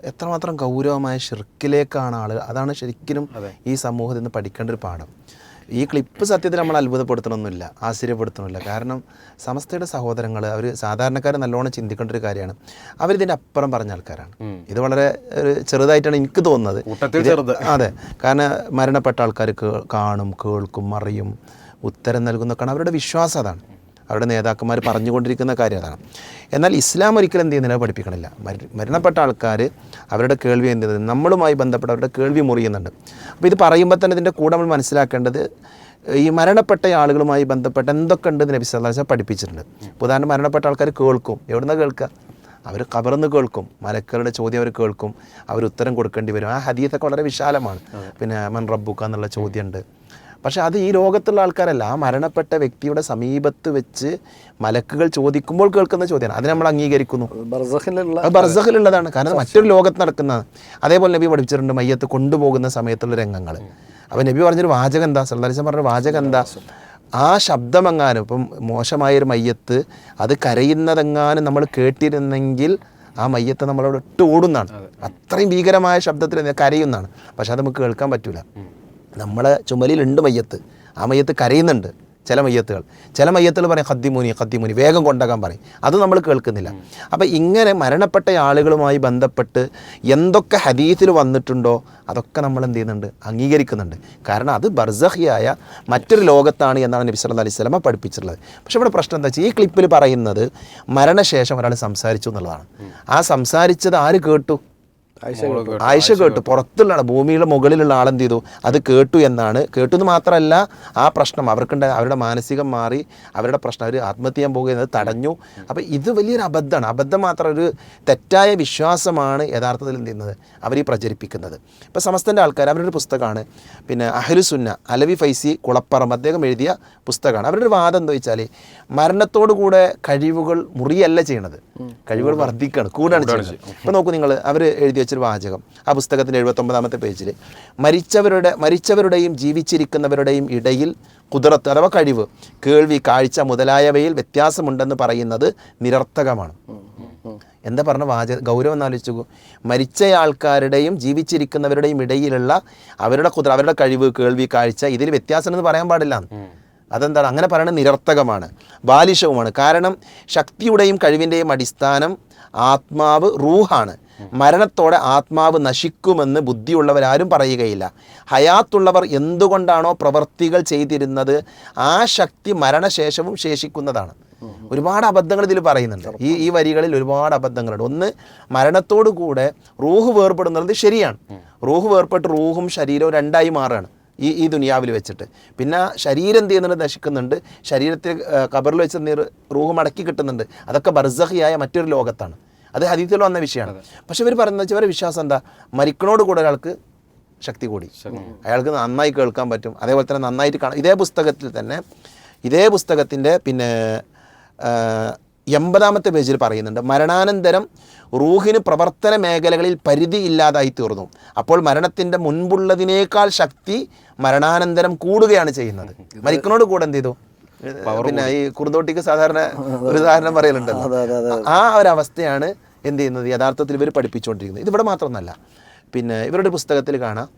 എത്രമാത്രം ഗൗരവമായ ഷിർക്കിലേക്കാണ് ആളുകൾ അതാണ് ശരിക്കും ഈ സമൂഹത്തിൽ നിന്ന് പഠിക്കേണ്ട ഒരു പാഠം. ഈ ക്ലിപ്പ് സത്യത്തിൽ നമ്മൾ അത്ഭുതപ്പെടുത്തണമെന്നില്ല ആശ്ചര്യപ്പെടുത്തണമില്ല കാരണം സമസ്തയുടെ സഹോദരങ്ങൾ അവർ സാധാരണക്കാർ നല്ലോണം ചിന്തിക്കേണ്ട ഒരു കാര്യമാണ്. അവരിതിന്റെ അപ്പുറം പറഞ്ഞ ആൾക്കാരാണ്. ഇത് വളരെ ഒരു ചെറുതായിട്ടാണ് എനിക്ക് തോന്നുന്നത്. അതെ. കാരണം മരണപ്പെട്ട ആൾക്കാർ കാണും കേൾക്കും അറിയും ഉത്തരം നൽകുന്നൊക്കെയാണ് അവരുടെ വിശ്വാസം അതാണ്. അവരുടെ നേതാക്കന്മാർ പറഞ്ഞുകൊണ്ടിരിക്കുന്ന കാര്യം അതാണ്. എന്നാൽ ഇസ്ലാം ഒരിക്കലും എന്ത് ചെയ്യുന്നില്ല പഠിപ്പിക്കണില്ല. മരണപ്പെട്ട ആൾക്കാർ അവരുടെ കേൾവി എന്ത് ചെയ്യുന്നത് നമ്മളുമായി ബന്ധപ്പെട്ട് അവരുടെ കേൾവി മുറിയുന്നുണ്ട്. അപ്പോൾ ഇത് പറയുമ്പോൾ തന്നെ ഇതിന്റെ കൂടെ നമ്മൾ മനസ്സിലാക്കേണ്ടത് ഈ മരണപ്പെട്ട ആളുകളുമായി ബന്ധപ്പെട്ട് എന്തൊക്കെ ഉണ്ട് നബി സല്ലല്ലാഹു അലൈഹി വസല്ലം പഠിപ്പിച്ചിട്ടുണ്ട്. ഉദാഹരണം മരണപ്പെട്ട ആൾക്കാർ കേൾക്കും. എവിടുന്ന കേൾക്കുക അവർ കവർന്ന് കേൾക്കും. മലക്കളുടെ ചോദ്യം അവർ കേൾക്കും. അവർ ഉത്തരം കൊടുക്കേണ്ടി വരും. ആ ഹദീസൊക്കെ വളരെ വിശാലമാണ്. പിന്നെ മൻ റബ്ബുക്ക എന്നുള്ള ചോദ്യമുണ്ട്. പക്ഷെ അത് ഈ ലോകത്തുള്ള ആൾക്കാരല്ല. ആ മരണപ്പെട്ട വ്യക്തിയുടെ സമീപത്ത് വെച്ച് മലക്കുകൾ ചോദിക്കുമ്പോൾ കേൾക്കുന്ന ചോദ്യമാണ്. അത് നമ്മൾ അംഗീകരിക്കുന്നു. ബർസഹിലുള്ളതാണ് ബർസഖിലുള്ളതാണ്. കാരണം മറ്റൊരു ലോകത്ത് നടക്കുന്നതാണ്. അതേപോലെ നബി പഠിപ്പിച്ചിട്ടുണ്ട് മയ്യത്ത് കൊണ്ടുപോകുന്ന സമയത്തുള്ള രംഗങ്ങൾ അപ്പോൾ നബി പറഞ്ഞൊരു വാചകം എന്താ? സല്ലാസം പറഞ്ഞൊരു വാചകം എന്താ? ആ ശബ്ദമെങ്ങാനും ഇപ്പം മോശമായൊരു മയ്യത്ത് അത് കരയുന്നതെങ്ങാനും നമ്മൾ കേട്ടിരുന്നെങ്കിൽ ആ മയ്യത്ത് നമ്മളവിടെ ഇട്ട് ഓടുന്നതാണ്. അത്രയും ഭീകരമായ ശബ്ദത്തിൽ കരയുന്നതാണ്. പക്ഷെ അത് നമുക്ക് കേൾക്കാൻ പറ്റൂല. നമ്മളെ ചുമലിലുണ്ട് മയ്യത്ത്. ആ മയ്യത്ത് കരയുന്നുണ്ട് ചില മയ്യത്തുകൾ. ചില മയ്യത്തുകൾ പറയും കദ്ദിമുനി കദ്ദിമുനി വേഗം കൊണ്ടാക്കാൻ പറയും. അത് നമ്മൾ കേൾക്കുന്നില്ല. അപ്പോൾ ഇങ്ങനെ മരണപ്പെട്ട ആളുകളുമായി ബന്ധപ്പെട്ട് എന്തൊക്കെ ഹദീത്തിൽ വന്നിട്ടുണ്ടോ അതൊക്കെ നമ്മൾ എന്ത് ചെയ്യുന്നുണ്ട്? അംഗീകരിക്കുന്നുണ്ട്. കാരണം അത് ബർസഹിയായ മറ്റൊരു ലോകത്താണ് എന്നാണ് നബി സല്ലല്ലാഹു അലൈഹി സ്വലമ പഠിപ്പിച്ചിട്ടുള്ളത്. പക്ഷേ ഇവിടെ പ്രശ്നം എന്താ വെച്ചാൽ ഈ ക്ലിപ്പിൽ പറയുന്നത് മരണശേഷം ഒരാൾ സംസാരിച്ചു എന്നുള്ളതാണ്. ആ സംസാരിച്ചത് ആര് കേട്ടു? ആയിഷ കേട്ടു. പുറത്തുള്ള ഭൂമിയുടെ മുകളിലുള്ള ആളെന്ത് ചെയ്തു അത് കേട്ടു എന്നാണ്. കേട്ടു എന്ന് മാത്രമല്ല ആ പ്രശ്നം അവർക്കുണ്ട് അവരുടെ മാനസികം മാറി അവരുടെ പ്രശ്നം അവർ ആത്മഹത്യ ചെയ്യാൻ പോകുന്നത് തടഞ്ഞു. അപ്പോൾ ഇത് വലിയൊരു അബദ്ധമാണ്. അബദ്ധം മാത്രം ഒരു തെറ്റായ വിശ്വാസമാണ് യഥാർത്ഥത്തിൽ എന്ത് ചെയ്യുന്നത്? അവർ ഈ പ്രചരിപ്പിക്കുന്നത്. ഇപ്പോൾ സമസ്തന്റെ ആൾക്കാർ അവരുടെ ഒരു പുസ്തകമാണ്. പിന്നെ അഹ്ലുസുന്ന അലവി ഫൈസി കുളപ്പറം അദ്ദേഹം എഴുതിയ പുസ്തകമാണ്. അവരുടെ ഒരു വാദം എന്താ വെച്ചാൽ മരണത്തോടു കൂടെ കഴിവുകൾ മുറിയല്ല ചെയ്യണത്. കഴിവുകൾ വർദ്ധിക്കുകയാണ് കൂടാണ് ചെയ്യുന്നത് ഇപ്പോൾ നോക്കൂ നിങ്ങൾ അവർ എഴുതി വെച്ചൊരു വാചകം. ആ പുസ്തകത്തിന്റെ എഴുപത്തൊമ്പതാമത്തെ പേജിൽ മരിച്ചവരുടെ മരിച്ചവരുടെയും ജീവിച്ചിരിക്കുന്നവരുടെയും ഇടയിൽ കുതിരത്ത് അഥവാ കഴിവ് കേൾവി കാഴ്ച മുതലായവയിൽ വ്യത്യാസമുണ്ടെന്ന് പറയുന്നത് നിരർത്ഥകമാണ്. എന്താ പറഞ്ഞ വാച ഗൗരവം എന്നാലോചിച്ചു മരിച്ച ആൾക്കാരുടെയും ജീവിച്ചിരിക്കുന്നവരുടെയും ഇടയിലുള്ള അവരുടെ കുതിര അവരുടെ കഴിവ് കേൾവി കാഴ്ച ഇതിൽ വ്യത്യാസം എന്ന് പറയാൻ പാടില്ല. അതെന്താണ്? അങ്ങനെ പറയുന്നത് നിരർത്ഥകമാണ് ബാലിഷവുമാണ് കാരണം ശക്തിയുടെയും കഴിവിന്റെയും അടിസ്ഥാനം ആത്മാവ് റൂഹാണ്. മരണത്തോടെ ആത്മാവ് നശിക്കുമെന്ന് ബുദ്ധിയുള്ളവരാരും പറയുകയില്ല. ഹയാത്തുള്ളവർ എന്തുകൊണ്ടാണോ പ്രവൃത്തികൾ ചെയ്തിരുന്നത്? ആ ശക്തി മരണശേഷവും ശേഷിക്കുന്നതാണ്. ഒരുപാട് അബദ്ധങ്ങൾ ഇതിൽ പറയുന്നുണ്ട്. ഈ ഈ വരികളിൽ ഒരുപാട് അബദ്ധങ്ങളുണ്ട്. ഒന്ന് മരണത്തോടു കൂടെ റൂഹ് വേർപെടുന്നത് ശരിയാണ്. റൂഹ് വേർപെട്ട് റൂഹും ശരീരവും രണ്ടായി മാറുകയാണ് ഈ ഈ ദുനിയാവിൽ വെച്ചിട്ട്. പിന്നെ ശരീരം എന്ത് ചെയ്യുന്നുണ്ട്? നശിക്കുന്നുണ്ട്. ശരീരത്തിൽ കബറിൽ വെച്ച് റൂഹ് മടക്കി കിട്ടുന്നുണ്ട്. അതൊക്കെ ബർസഹിയായ മറ്റൊരു ലോകത്താണ്. അത് ഹദീത്തിൽ വന്ന വിഷയമാണ്. പക്ഷെ ഇവർ പറയുന്നത് വെച്ചാൽ ഇവരുടെ വിശ്വാസം എന്താ? മരിക്കണോട് കൂടെ ഒരാൾക്ക് ശക്തി കൂടി. അയാൾക്ക് നന്നായി കേൾക്കാൻ പറ്റും. അതേപോലെ തന്നെ നന്നായിട്ട് കാണാം. ഇതേ പുസ്തകത്തിൽ തന്നെ ഇതേ പുസ്തകത്തിന്റെ പിന്നെ എൺപതാമത്തെ പേജിൽ പറയുന്നുണ്ട് മരണാനന്തരം റൂഹിന് പ്രവർത്തന മേഖലകളിൽ പരിധി ഇല്ലാതായി തീർന്നു. അപ്പോൾ മരണത്തിന്റെ മുൻപുള്ളതിനേക്കാൾ ശക്തി മരണാനന്തരം കൂടുകയാണ് ചെയ്യുന്നത്. മരിക്കണോട് കൂടെ എന്ത് ചെയ്തു? പിന്നെ ഈ കുറുന്തോട്ടിക്ക് സാധാരണ ഒരു ഉദാഹരണം പറയലുണ്ടല്ലോ. ആ ഒരു അവസ്ഥയാണ് എന്ത് ചെയ്യുന്നത്? യഥാർത്ഥത്തിൽ ഇവർ പഠിപ്പിച്ചുകൊണ്ടിരിക്കുന്നത്. ഇതിവിടെ മാത്രമൊന്നല്ല. പിന്നെ ഇവരുടെ പുസ്തകത്തിൽ കാണാം.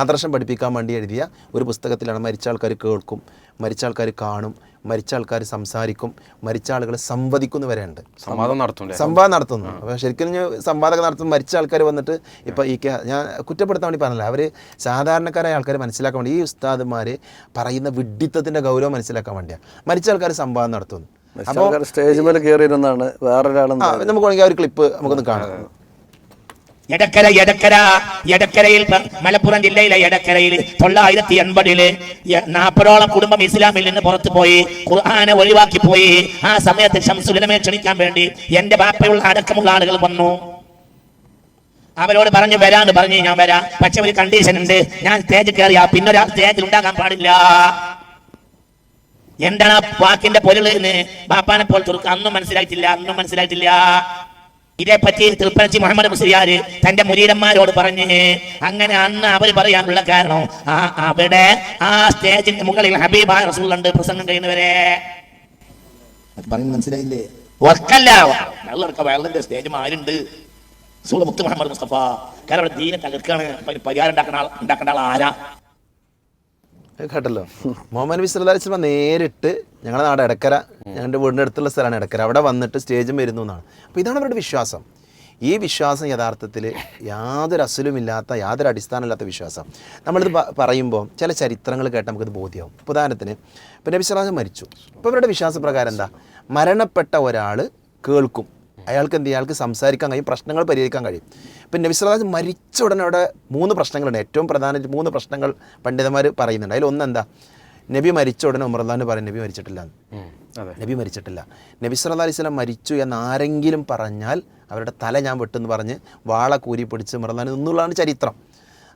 ആദർശം പഠിപ്പിക്കാൻ വേണ്ടി എഴുതിയ ഒരു പുസ്തകത്തിലാണ് മരിച്ച ആൾക്കാർ കേൾക്കും മരിച്ച ആൾക്കാർ കാണും മരിച്ച ആൾക്കാർ സംസാരിക്കും മരിച്ച ആളുകൾ സംവദിക്കുന്നു വരെ ഉണ്ട് സംവാദം നടത്തുന്നു. സംവാദം നടത്തുന്നു അപ്പോൾ ശരിക്കും ഞാൻ സംവാദം നടത്തുന്ന മരിച്ച ആൾക്കാർ വന്നിട്ട് ഇപ്പോൾ ഈ ഞാൻ കുറ്റപ്പെടുത്താൻ വേണ്ടി പറഞ്ഞില്ല. അവർ സാധാരണക്കാരായ ആൾക്കാർ മനസ്സിലാക്കാൻ വേണ്ടി ഈ ഉസ്താദുമാർ പറയുന്ന വിഡ്ഢിത്തത്തിന്റെ ഗൗരവം മനസ്സിലാക്കാൻ വേണ്ടിയാണ് മരിച്ച ആൾക്കാർ സംവാദം നടത്തുന്നു. അപ്പോൾ സ്റ്റേജ് മേലെ കയറിയിരുന്നാണ് വേറൊരാളെന്ന് ആ നമുക്ക് വേണമെങ്കിൽ ആ ഒരു ക്ലിപ്പ് നമുക്കൊന്ന് കാണാം. എടക്കര എടക്കര. എടക്കരയിൽ മലപ്പുറം ജില്ലയിലെ എടക്കരയിൽ തൊള്ളായിരത്തി എൺപതിൽ നാൽപ്പതോളം കുടുംബം ഇസ്ലാമിൽ നിന്ന് പുറത്തു പോയി ഖുർആാനെ ഒഴിവാക്കി പോയി. ആ സമയത്ത് ഷംസുലമെ ക്ഷണിക്കാൻ വേണ്ടി എന്റെ ബാപ്പയുള്ള അടക്കമുള്ള ആളുകൾ വന്നു. അവരോട് പറഞ്ഞു വരാന്ന് പറഞ്ഞു ഞാൻ വരാം. പക്ഷെ ഒരു കണ്ടീഷൻ ഉണ്ട്. ഞാൻ സ്റ്റേജ് കയറിയാ പിന്നെ ഒരാൾ സ്റ്റേജിൽ ഉണ്ടാകാൻ പാടില്ല. എന്താണ് വാക്കിന്റെ പൊരുളെന്ന് ബാപ്പാനെ പോലെ തുറക്കുക അന്നും മനസ്സിലായിട്ടില്ല അന്നും മനസ്സിലായിട്ടില്ല. ഇതേപ്പറ്റി തൃപ്പനച്ചി മുഹമ്മദ് മുസ്ലിയാര് തന്റെ മുരീരന്മാരോട് പറഞ്ഞ് അങ്ങനെ അന്ന് അവർ പറയാനുള്ള കാരണം ആ അവിടെ ആ സ്റ്റേജിന്റെ മുകളിൽ ഹബീബായ റസൂലുണ്ട് പ്രസംഗം കഴിയുന്നവരെ പറയുന്നത് മനസ്സിലായില്ലേ? വർക്കല്ല. വെള്ളമെടുക്ക വെള്ളത്തിന്റെ സ്റ്റേജ് മാരുണ്ട് റസൂൽ മുത്ത് മുഹമ്മദ് മുസ്തഫ. കാരണം അവിടെ ദീനെ തകർക്കാണ്. പരിഹാരം ഉണ്ടാക്കുന്ന ആൾ ഉണ്ടാക്കേണ്ട ആൾ ആരാ? കേട്ടല്ലോ. മുഹമ്മദ് നബി സല്ലല്ലാഹു അലൈഹി വസല്ലം നേരിട്ട് ഞങ്ങളുടെ നാട് എടക്കര ഞങ്ങളുടെ വീടിന്റെ അടുത്തുള്ള സ്ഥലമാണ് എടക്കര. അവിടെ വന്നിട്ട് സ്റ്റേജും വരുന്നു എന്നാണ്. അപ്പോൾ ഇതാണ് അവരുടെ വിശ്വാസം. ഈ വിശ്വാസം യഥാർത്ഥത്തിൽ യാതൊരു അസലുമില്ലാത്ത യാതൊരു അടിസ്ഥാനമില്ലാത്ത വിശ്വാസം. നമ്മളിത് പറയുമ്പോൾ ചില ചരിത്രങ്ങൾ കേട്ട് നമുക്കിത് ബോധ്യമാവും ഉദാഹരണത്തിന് ഇപ്പോൾ നബി വസല്ലം മരിച്ചു. ഇപ്പോൾ ഇവരുടെ വിശ്വാസപ്രകാരം എന്താ? മരണപ്പെട്ട ഒരാൾ കേൾക്കും. അയാൾക്ക് എന്ത് അയാൾക്ക് സംസാരിക്കാൻ കഴിയും പ്രശ്നങ്ങൾ പരിഹരിക്കാൻ കഴിയും. ഇപ്പം നബിസ്വലാജ് മരിച്ച ഉടനെ അവിടെ മൂന്ന് പ്രശ്നങ്ങളുണ്ട്. ഏറ്റവും പ്രധാന മൂന്ന് പ്രശ്നങ്ങൾ പണ്ഡിതന്മാർ പറയുന്നുണ്ട്. അതിൽ ഒന്നെന്താ നബി മരിച്ച ഉടനെ ഉമർദാൻ പറയും നബി മരിച്ചിട്ടില്ല. നബി മരിച്ചിട്ടില്ല. നബി സല്ലാ അലൈഹി സ്വലം മരിച്ചു എന്ന് ആരെങ്കിലും പറഞ്ഞാൽ അവരുടെ തല ഞാൻ വെട്ടെന്ന് പറഞ്ഞ് വാള കൂരി പിടിച്ച് ഉമർദാൻ നിന്നുള്ളതാണ് ചരിത്രം.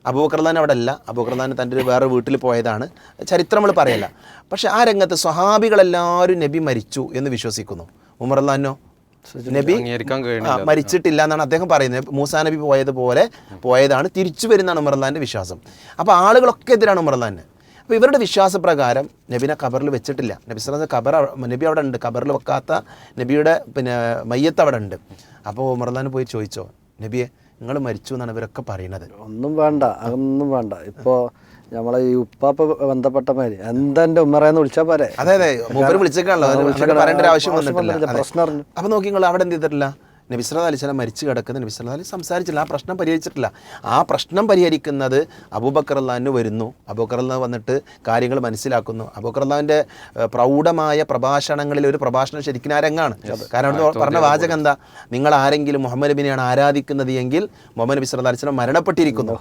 അബൂക്കർദാൻ അവിടെ അല്ല. അബൂക്കർദാൻ തന്റെ ഒരു വേറെ വീട്ടിൽ പോയതാണ്. ചരിത്രം നമ്മൾ പറയല്ല. പക്ഷേ ആ രംഗത്ത് സ്വഹാബികളെല്ലാവരും നബി മരിച്ചു എന്ന് വിശ്വസിക്കുന്നു. ഉമർദാനോ നബി മരിച്ചിട്ടില്ല എന്നാണ് അദ്ദേഹം പറയുന്നത്. മൂസാ നബി പോയതുപോലെ പോയതാണ് തിരിച്ചു വരുന്നതാണ് ഉമർലാന്റെ വിശ്വാസം. അപ്പോൾ ആളുകളൊക്കെ എതിരാണ് ഉമർലാന് അപ്പോൾ ഇവരുടെ വിശ്വാസപ്രകാരം നബിനെ കബറിൽ വെച്ചിട്ടില്ല. നബി സ്വലാം കബർ നബി അവിടെ ഉണ്ട്. കബറിൽ വെക്കാത്ത നബിയുടെ പിന്നെ മയ്യത്ത് അവിടെ ഉണ്ട്. അപ്പോൾ ഉമർലാൻ പോയി ചോദിച്ചോ നബിയെ നിങ്ങൾ മരിച്ചു എന്നാണ് ഇവരൊക്കെ പറയുന്നത്? ഒന്നും വേണ്ട അതൊന്നും വേണ്ട. ഇപ്പോ നമ്മളെ ഈ ഉപ്പാപ്പ ബന്ധപ്പെട്ട മാതിരി. എന്താ എന്റെ ഉമ്മറയെന്ന് വിളിച്ചാ പോരെ? അതെ അതെ. മൂപ്പര് വിളിച്ചേക്കാണല്ലോ. പറയേണ്ട ഒരു ആവശ്യം ആവശ്യം വന്നിട്ടില്ല പ്രശ്നം. അപ്പൊ നോക്കി നിങ്ങൾ അവിടെ എന്ത് ചെയ്തിട്ടില്ല? നബിസ്ലാ അലിസ്ലാം മരിച്ചു കിടക്കുന്ന നബിസ്ലാ അലി സംസാരിച്ചില്ല ആ പ്രശ്നം പരിഹരിച്ചിട്ടില്ല. ആ പ്രശ്നം പരിഹരിക്കുന്നത് അബൂബക്കർ അള്ളാഹിന് വരുന്നു. അബൂബക്കർ അള്ളാഹ് വന്നിട്ട് കാര്യങ്ങൾ മനസ്സിലാക്കുന്നു. അബൂബക്കർ അള്ളാഹിന്റെ പ്രൗഢമായ പ്രഭാഷണങ്ങളിൽ ഒരു പ്രഭാഷണം ശരിക്കും ആ കാരണം അവിടെ പറഞ്ഞ വാചകം എന്താ? നിങ്ങൾ ആരെങ്കിലും മുഹമ്മദ് നബിനെയാണ് ആരാധിക്കുന്നത് എങ്കിൽ മുഹമ്മദ് നബി സല്ലല്ലാഹു അലൈഹി വസല്ലം മരണപ്പെട്ടിരിക്കുന്നു.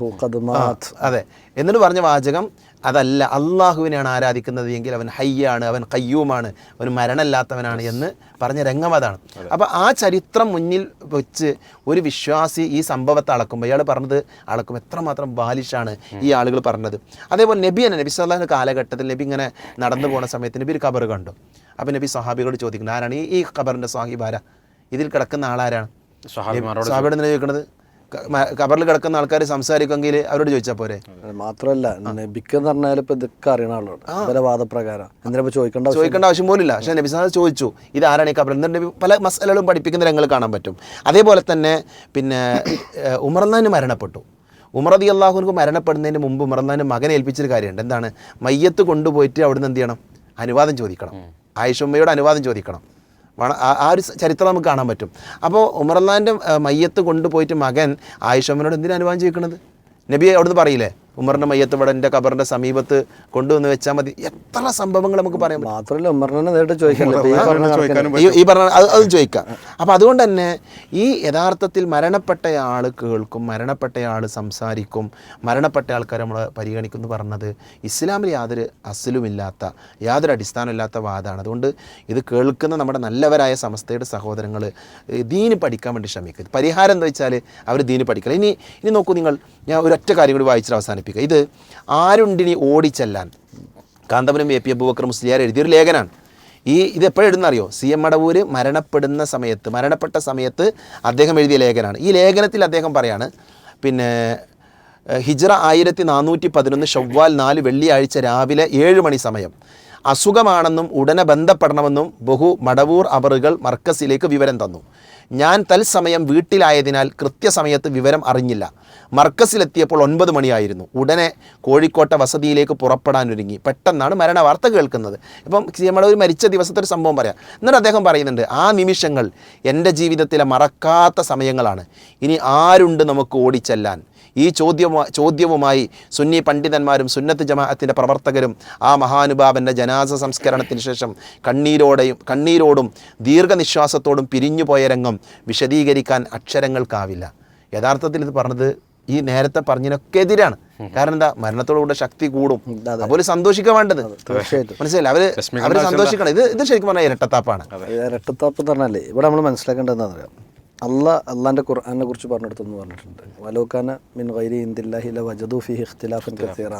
അതെ. എന്നിട്ട് പറഞ്ഞ വാചകം അതല്ല അള്ളാഹുവിനെയാണ് ആരാധിക്കുന്നത് എങ്കിൽ അവൻ ഹയ്യാണ് അവൻ കയ്യൂമാണ് അവൻ മരണമില്ലാത്തവനാണ് എന്ന് പറഞ്ഞ രംഗം അതാണ്. അപ്പോൾ ആ ചരിത്രം മുന്നിൽ വെച്ച് ഒരു വിശ്വാസി ഈ സംഭവത്തെ അളക്കുമ്പോൾ ഇയാൾ പറഞ്ഞത് അളക്കും എത്രമാത്രം ബാലിഷാണ് ഈ ആളുകൾ പറഞ്ഞത്. അതേപോലെ നബി തന്നെ നബി സല്ലാഹ് കാലഘട്ടത്തിൽ നബി ഇങ്ങനെ നടന്നു പോകുന്ന സമയത്ത് നബി ഒരു കബർ കണ്ടു. അപ്പോൾ നബി സഹാബികളോട് ചോദിക്കുന്നത് ആരാണ് ഈ ഖബറിന്റെ സാഹിബ് ആരാ? ഇതിൽ കിടക്കുന്ന ആളാരാണ്? സഹാബിയോട് ചോദിക്കുന്നത് ചോദിക്കണത് ക- കിടക്കുന്ന ആൾക്കാർ സംസാരിക്കുമെങ്കിൽ അവരോട് ചോദിച്ചാൽ പോരെ? മാത്രമല്ല നബിക്ക് എന്ന് പറഞ്ഞാൽ ഇപ്പൊ ഇതൊക്കെ അറിയണ ആളാണ് വാദപ്രകാരം. എന്തിനാ ചോദിക്കേണ്ട ആവശ്യം ചോദിക്കേണ്ട ആവശ്യം പോലില്ല പക്ഷേ നബി സാഹ് ചോദിച്ചു ഇത് ആരാണ് ഈ കബർ എന്നിട്ട് നബി പല മസലകളും പഠിപ്പിക്കുന്ന രംഗങ്ങൾ കാണാൻ പറ്റും. അതേപോലെ തന്നെ പിന്നെ ഉമർന്നാൻ ഉമർന്നാന് മരണപ്പെട്ടു. ഉമർ അതി അള്ളാഹുനക്ക് മരണപ്പെടുന്നതിന് മുമ്പ് ഉമർന്നാൻ മകനെ ഏൽപ്പിച്ചൊരു കാര്യമുണ്ട്. എന്താണ്? മയ്യത്ത് കൊണ്ടുപോയിട്ട് അവിടുന്ന് എന്ത് ചെയ്യണം? അനുവാദം ചോദിക്കണം. ആയിഷമ്മയോട് അനുവാദം ചോദിക്കണം. ആ- ഒരു ചരിത്രം നമുക്ക് കാണാൻ പറ്റും. അപ്പോൾ ഉമർന്നാന്റെ മയ്യത്ത് കൊണ്ടുപോയിട്ട് മകൻ ആയിഷമ്മനോട് എന്തിനാ അനുവാദം ചോദിക്കുന്നത് നബി അവിടുന്ന് പറയില്ലേ? ഉമറിന്റെ മയ്യത്ത് ഇവിടെ എന്റെ കബറിന്റെ സമീപത്ത് കൊണ്ടുവന്ന് വെച്ചാൽ മതി. എത്ര സംഭവങ്ങൾ നമുക്ക് പറയാൻ മാത്രമല്ല ഉമറിനെ നേരിട്ട് ഈ പറഞ്ഞ അത് അത് ചോദിക്കാം. അപ്പം അതുകൊണ്ട് തന്നെ ഈ യഥാർത്ഥത്തിൽ മരണപ്പെട്ട മരണപ്പെട്ടയാൾ കേൾക്കും മരണപ്പെട്ട മരണപ്പെട്ടയാൾ സംസാരിക്കും മരണപ്പെട്ട ആൾക്കാരെ നമ്മൾ പരിഗണിക്കും എന്ന് പറഞ്ഞത് ഇസ്ലാമിൽ യാതൊരു അസലുമില്ലാത്ത യാതൊരു അടിസ്ഥാനമില്ലാത്ത വാദമാണ് അതുകൊണ്ട് ഇത് കേൾക്കുന്ന നമ്മുടെ നല്ലവരായ സമസ്തയുടെ സഹോദരങ്ങൾ ദീന് പഠിക്കാൻ വേണ്ടി ശ്രമിക്കുക പരിഹാരം എന്താ വെച്ചാൽ അവർ ദീന് പഠിക്കണം. ഇനി ഇനി നോക്കൂ നിങ്ങൾ. ഞാൻ ഒരൊറ്റ കാര്യം കൂടി വായിച്ചിട്ട് അവസാനിപ്പിക്കുക ഇത് ആരുണ്ടിനി ഓടിച്ചെല്ലാൻ? കാന്തപുരം എ പി അബൂബക്കർ മുസ്ലിയാർ എഴുതിയൊരു ലേഖനാണ്. ഈ ഇത് എപ്പോഴെഴുതുന്നറിയോ സി എം മടവൂര് മരണപ്പെടുന്ന സമയത്ത് മരണപ്പെട്ട സമയത്ത് അദ്ദേഹം എഴുതിയ ലേഖനാണ്. ഈ ലേഖനത്തിൽ അദ്ദേഹം പറയാണ് പിന്നെ ഹിജ്റ ആയിരത്തി നാനൂറ്റി പതിനൊന്ന് ഷവ്വാൽ നാല് വെള്ളിയാഴ്ച രാവിലെ ഏഴ് മണി സമയം. അസുഖമാണെന്നും ഉടനെ ബന്ധപ്പെടണമെന്നും ബഹു മടവൂർ അവറുകൾ മർക്കസിലേക്ക് വിവരം തന്നു. ഞാൻ തൽസമയം വീട്ടിലായതിനാൽ കൃത്യസമയത്ത് വിവരം അറിഞ്ഞില്ല. മർക്കസിലെത്തിയപ്പോൾ ഒൻപത് മണിയായിരുന്നു. ഉടനെ കോഴിക്കോട്ടെ വസതിയിലേക്ക് പുറപ്പെടാനൊരുങ്ങി. പെട്ടെന്നാണ് മരണ വാർത്ത കേൾക്കുന്നത്. ഇപ്പം നമ്മുടെ ഒരു മരിച്ച ദിവസത്തെ ഒരു സംഭവം പറയാം. എന്നിട്ട് അദ്ദേഹം പറയുന്നുണ്ട് ആ നിമിഷങ്ങൾ എന്റെ ജീവിതത്തിലെ മറക്കാത്ത സമയങ്ങളാണ്. ഇനി ആരുണ്ട് നമുക്ക് ഓടിച്ചെല്ലാൻ? ഈ ചോദ്യവുമായി ചോദ്യവുമായി സുന്നി പണ്ഡിതന്മാരും സുന്നത്ത് ജമാഅത്തിന്റെ പ്രവർത്തകരും ആ മഹാനുഭാവന്റെ ജനാസ സംസ്കരണത്തിന് ശേഷം കണ്ണീരോടെയും കണ്ണീരോടും ദീർഘനിശ്വാസത്തോടും പിരിഞ്ഞുപോയ രംഗം വിശദീകരിക്കാൻ അക്ഷരങ്ങൾക്കാവില്ല. യഥാർത്ഥത്തിൽ ഇത് പറഞ്ഞത് ഈ നേരത്തെ പറഞ്ഞതിനൊക്കെ എതിരാണ്. കാരണം എന്താ? മരണത്തോടുകൂടെ ശക്തി കൂടും. അപ്പോൾ സന്തോഷിക്കാൻ വേണ്ടത്. മനസ്സിലായി മനസ്സിലായില്ല? അവർ അവർ സന്തോഷിക്കണം. ഇത് ഇത് ശരിക്കും പറഞ്ഞാൽ ഇരട്ടത്താപ്പാണ്. ഇരട്ടത്താപ്പ് എന്ന് പറഞ്ഞാലേ ഇവിടെ നമ്മൾ മനസ്സിലാക്കേണ്ടതെന്ന് അറിയാം? അല്ല അള്ളാന്റെ ഖുർആാനെ കുറിച്ച് പറഞ്ഞെടുത്തെന്ന് പറഞ്ഞിട്ടുണ്ട്. വലോക്കാന മിൻ വൈരി ഇന്ദില്ലാഹില വജദു ഫിഹി ഇഖ്തിലാഫൻ കസീറ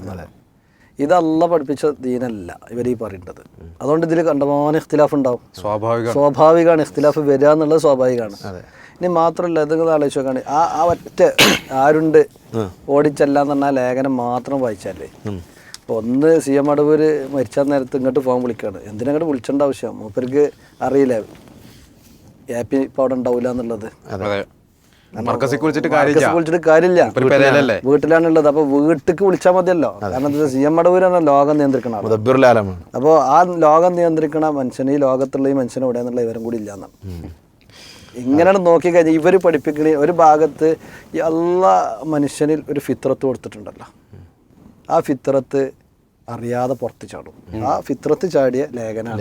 ഇത് അല്ല പഠിപ്പിച്ച ദീനല്ല ഇവർ ഈ പറയേണ്ടത്. അതുകൊണ്ട് ഇതിൽ കണ്ടമാനം ഇഖ്തിലാഫ് ഉണ്ടാവും. സ്വാഭാവികം സ്വാഭാവികമാണ്. ഇഖ്തിലാഫ് വരിക എന്നുള്ളത് സ്വാഭാവികമാണ് ഇനി മാത്രമല്ല ഇതൊക്കെ ആലോചിച്ച് നോക്കാണ് ആ ആ ഒറ്റ ആരുണ്ട് ഓടിച്ചല്ലാന്ന് പറഞ്ഞാൽ ലേഖനം മാത്രം വായിച്ചാലേ. ഇപ്പൊ ഒന്ന് സി എം അടവൂര് മരിച്ച നേരത്ത് ഇങ്ങോട്ട് ഫോൺ വിളിക്കുകയാണ് എന്തിനങ്ങോട്ട് വിളിച്ചേണ്ട ആവശ്യം? മൂപ്പർക്ക് അറിയില്ല. ഹാപ്പി ഇപ്പൊ അവിടെ ഉണ്ടാവില്ല എന്നുള്ളത്. വിളിച്ചിട്ട് കാര്യമില്ല. വീട്ടിലാണുള്ളത്. അപ്പൊ വീട്ടിക്ക് വിളിച്ചാൽ മതിയല്ലോ. കാരണം സി എം അടവൂരാണ് ലോകം നിയന്ത്രിക്കണ. അപ്പോൾ ആ ലോകം നിയന്ത്രിക്കണ മനുഷ്യനെ ഈ ലോകത്തുള്ള ഈ മനുഷ്യനെ എവിടെയെന്നുള്ള ഇവരും കൂടി ഇല്ലാന്നാണ്. ഇങ്ങനെയാണ് നോക്കി കഴിഞ്ഞാൽ ഇവർ പഠിപ്പിക്കുന്ന ഒരു ഭാഗത്ത് ഈ എല്ലാ മനുഷ്യനിൽ ഒരു ഫിത്രത്ത് കൊടുത്തിട്ടുണ്ടല്ലോ. ആ ഫിത്രത്ത് അറിയാതെ പുറത്ത് ചാടും. ആ ഫിത്രത്ത് ചാടിയ ലേഖന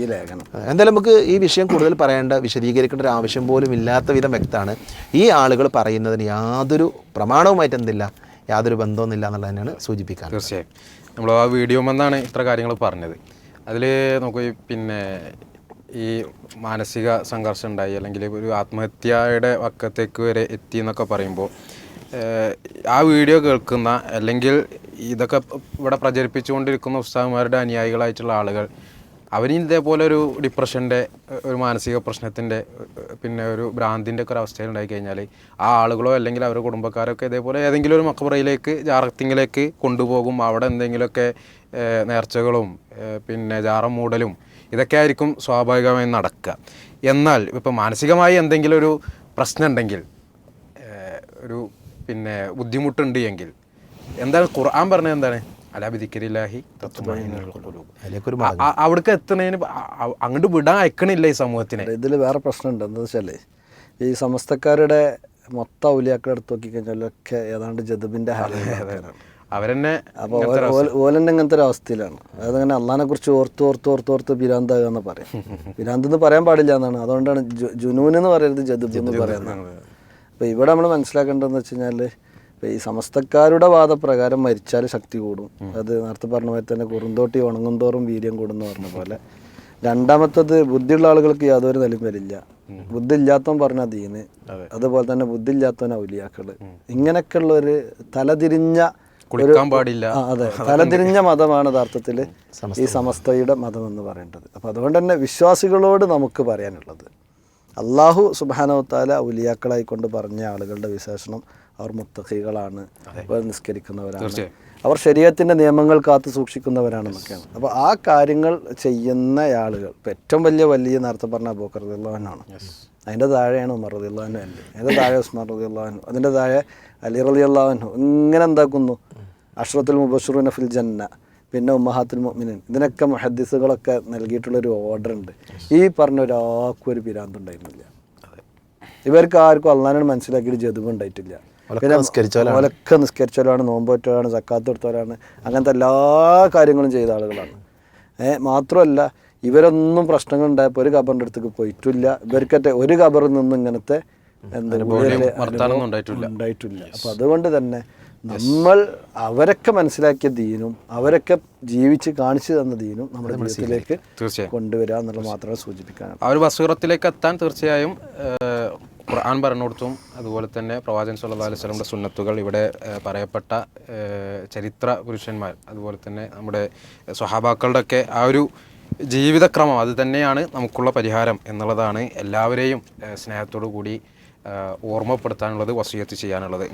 ഈ ലേഖനം. എന്തായാലും നമുക്ക് ഈ വിഷയം കൂടുതൽ പറയേണ്ട വിശദീകരിക്കേണ്ട ഒരു ആവശ്യം പോലും ഇല്ലാത്ത വിധം വ്യക്തമാണ്. ഈ ആളുകൾ പറയുന്നതിന് യാതൊരു പ്രമാണവുമായിട്ട് എന്തില്ല യാതൊരു ബന്ധമൊന്നുമില്ല എന്നുള്ളത് തന്നെയാണ് സൂചിപ്പിക്കാൻ തീർച്ചയായും. നമ്മൾ ആ വീഡിയോ വന്നാണ് ഇത്ര കാര്യങ്ങൾ പറഞ്ഞത്. അതിൽ നമുക്ക് ഈ പിന്നെ ഈ മാനസിക സംഘർഷം ഉണ്ടായി അല്ലെങ്കിൽ ഒരു ആത്മഹത്യയുടെ വക്കത്തേക്ക് വരെ എത്തി എന്നൊക്കെ പറയുമ്പോൾ ആ വീഡിയോ കേൾക്കുന്ന അല്ലെങ്കിൽ ഇതൊക്കെ ഇവിടെ പ്രചരിപ്പിച്ചുകൊണ്ടിരിക്കുന്ന ഉസ്താദുമാരുടെ അനുയായികളായിട്ടുള്ള ആളുകൾ അവരും ഇതേപോലെ ഒരു ഡിപ്രഷന്റെ ഒരു മാനസിക പ്രശ്നത്തിന്റെ പിന്നെ ഒരു ഭ്രാന്തിന്റെ ഒക്കെ ഒരു അവസ്ഥയിൽ ഉണ്ടായി കഴിഞ്ഞാൽ ആ ആളുകളോ അല്ലെങ്കിൽ അവരുടെ കുടുംബക്കാരൊക്കെ ഇതേപോലെ ഏതെങ്കിലും ഒരു മക്കബറയിലേക്ക് ജാറത്തിങ്ങിലേക്ക് കൊണ്ടുപോകും. അവിടെ എന്തെങ്കിലുമൊക്കെ നേർച്ചകളും പിന്നെ ജാറം മൂടലും ഇതൊക്കെ ആയിരിക്കും സ്വാഭാവികമായി നടക്കുക. എന്നാൽ ഇപ്പോൾ മാനസികമായി എന്തെങ്കിലും ഒരു പ്രശ്നം ഉണ്ടെങ്കിൽ ഒരു പിന്നെ ബുദ്ധിമുട്ടുണ്ട് എങ്കിൽ എന്താണ് ഖുർആൻ പറഞ്ഞത് എന്താണ്? അലാബിദിക്കരില്ലാഹി അവിടേക്ക് എത്തുന്നതിന് അങ്ങോട്ട് വിടാൻ അയക്കണില്ല ഈ സമൂഹത്തിന്. ഇതിൽ വേറെ പ്രശ്നമുണ്ട്. എന്താ വെച്ചാൽ ഈ സമസ്തക്കാരുടെ മൊത്തം ഔലിയാക്കളെ എടുത്ത് നോക്കിക്കഴിഞ്ഞാലൊക്കെ ഏതാണ്ട് ജദബിന്റെ ഹാലാണ് അവരെന്നെ അപ്പോൾ ഓലെന്നെ ഇങ്ങനത്തെ ഒരു അവസ്ഥയിലാണ്. അതായത് അങ്ങനെ അള്ളഹാനെ കുറിച്ച് ഓർത്ത് ഓർത്ത് ഓർത്ത് ഓർത്ത് പിരാന്താകുക എന്ന് പറയും. പിരാന്ത് എന്ന് പറയാൻ പാടില്ല എന്നാണ്. അതുകൊണ്ടാണ് ജുനൂൻ എന്ന് പറയുന്നത് ജദബ് എന്ന് പറയുന്നത്. അപ്പോൾ ഇവിടെ നമ്മൾ മനസ്സിലാക്കേണ്ടതെന്ന് വെച്ച് കഴിഞ്ഞാൽ ഇപ്പൊ ഈ സമസ്തക്കാരുടെ വാദപ്രകാരം മരിച്ചാൽ ശക്തി കൂടും. അത് നേരത്തെ പറഞ്ഞ പോലെ തന്നെ കുറുന്തോട്ടി ഉണങ്ങും തോറും വീര്യം കൂടും എന്ന് പറഞ്ഞ പോലെ. രണ്ടാമത്തത് ബുദ്ധിയുള്ള ആളുകൾക്ക് യാതൊരു നിലയും വരില്ല. ബുദ്ധി ഇല്ലാത്തവൻ പറഞ്ഞ ദീന്. അതുപോലെ തന്നെ ബുദ്ധി ഇല്ലാത്തവൻ ഔലിയാക്കൾ. ഇങ്ങനെയൊക്കെയുള്ള ഒരു തലതിരിഞ്ഞ കുളിക്കാൻ പാടില്ല. അതെ. തലതിരിഞ്ഞ മതമാണ് യഥാർത്ഥത്തിൽ ഈ സമസ്തയുടെ മതം എന്ന് പറയേണ്ടത് അപ്പം അതുകൊണ്ട് തന്നെ വിശ്വാസികളോട് നമുക്ക് പറയാനുള്ളത്. അള്ളാഹു സുബാനവത്താല ഔലിയാക്കളായി കൊണ്ട് പറഞ്ഞ ആളുകളുടെ വിശേഷണം അവർ മുത്തഹികളാണ് അവർ നിസ്കരിക്കുന്നവരാണ്. അവർ ശരീരത്തിന്റെ നിയമങ്ങൾ കാത്തു സൂക്ഷിക്കുന്നവരാണെന്നൊക്കെയാണ് അപ്പോൾ ആ കാര്യങ്ങൾ ചെയ്യുന്ന ആളുകൾ ഏറ്റവും വലിയ വലിയ നേരത്തെ പറഞ്ഞ അബൂക്കർ റദിള്ളാഹനാണ് അതിന്റെ താഴെയാണ് ഉമർ റദിള്ളാഹു അല്ലേ അതിന്റെ താഴെ ഉസ്മാൻ റദിള്ളാഹു അതിന്റെ താഴെ അലി റദിള്ളാഹു ഇങ്ങനെ എന്താക്കുന്നു? അഷ്റത്തുൽ മുബഷുറു ഫിൽ ജന്ന പിന്നെ ഉമ്മഹാത്തുൽ മുഅ്മിനീൻ. ഇതിനൊക്കെ മുഹദ്ദിസുകളൊക്കെ നൽകിയിട്ടുള്ളൊരു ഓർഡർ ഉണ്ട്. ഈ പറഞ്ഞ ഒരാൾക്കും ഒരു പിരാന്ത് ഉണ്ടായിരുന്നില്ല. ഇവർക്ക് ആർക്കും അള്ളാഹാനെ മനസ്സിലാക്കിയിട്ട് ജതുബ് ഉണ്ടായിട്ടില്ല. ഒലക്കെ നിസ്കരിച്ചവരാണ്. നോമ്പോറ്റവരാണ് സക്കാത്ത് കൊടുത്തവരാണ് അങ്ങനത്തെ എല്ലാ കാര്യങ്ങളും ചെയ്ത ആളുകളാണ്. ഏഹ് മാത്രമല്ല ഇവരൊന്നും പ്രശ്നങ്ങൾ ഉണ്ടായപ്പോൾ ഒരു ഖബറിന്റെ അടുത്തേക്ക് പോയിട്ടില്ല. ഇവർക്കറ്റെ ഒരു കബറിൽ നിന്നും ഇങ്ങനത്തെ ഉണ്ടായിട്ടില്ല. അപ്പം അതുകൊണ്ട് തന്നെ നമ്മൾ അവരൊക്കെ മനസ്സിലാക്കിയ ദീനും അവരൊക്കെ ജീവിച്ച് കാണിച്ചു തന്ന ദീനും നമ്മുടെ ജീവിതത്തിലേക്ക് കൊണ്ടുവരിക എന്നുള്ളത് മാത്രമേ സൂചിപ്പിക്കാൻ ആ ഒരു ബസീറത്തിലേക്ക് എത്താൻ തീർച്ചയായും ഖുർആൻ പറഞ്ഞുകൊടുത്തും അതുപോലെ തന്നെ പ്രവാചകൻ സല്ലല്ലാഹു അലൈഹി വസല്ലമയുടെ സുന്നത്തുകൾ ഇവിടെ പറയപ്പെട്ട ചരിത്ര പുരുഷന്മാർ അതുപോലെ തന്നെ നമ്മുടെ സ്വഹാബാക്കളുടെ ഒക്കെ ആ ഒരു ജീവിതക്രമം അത് തന്നെയാണ് നമുക്കുള്ള പരിഹാരം എന്നുള്ളതാണ് എല്ലാവരെയും സ്നേഹത്തോടു കൂടി ഓർമ്മപ്പെടുത്താനുള്ളത് വസീയത്ത് ചെയ്യാനുള്ളത്.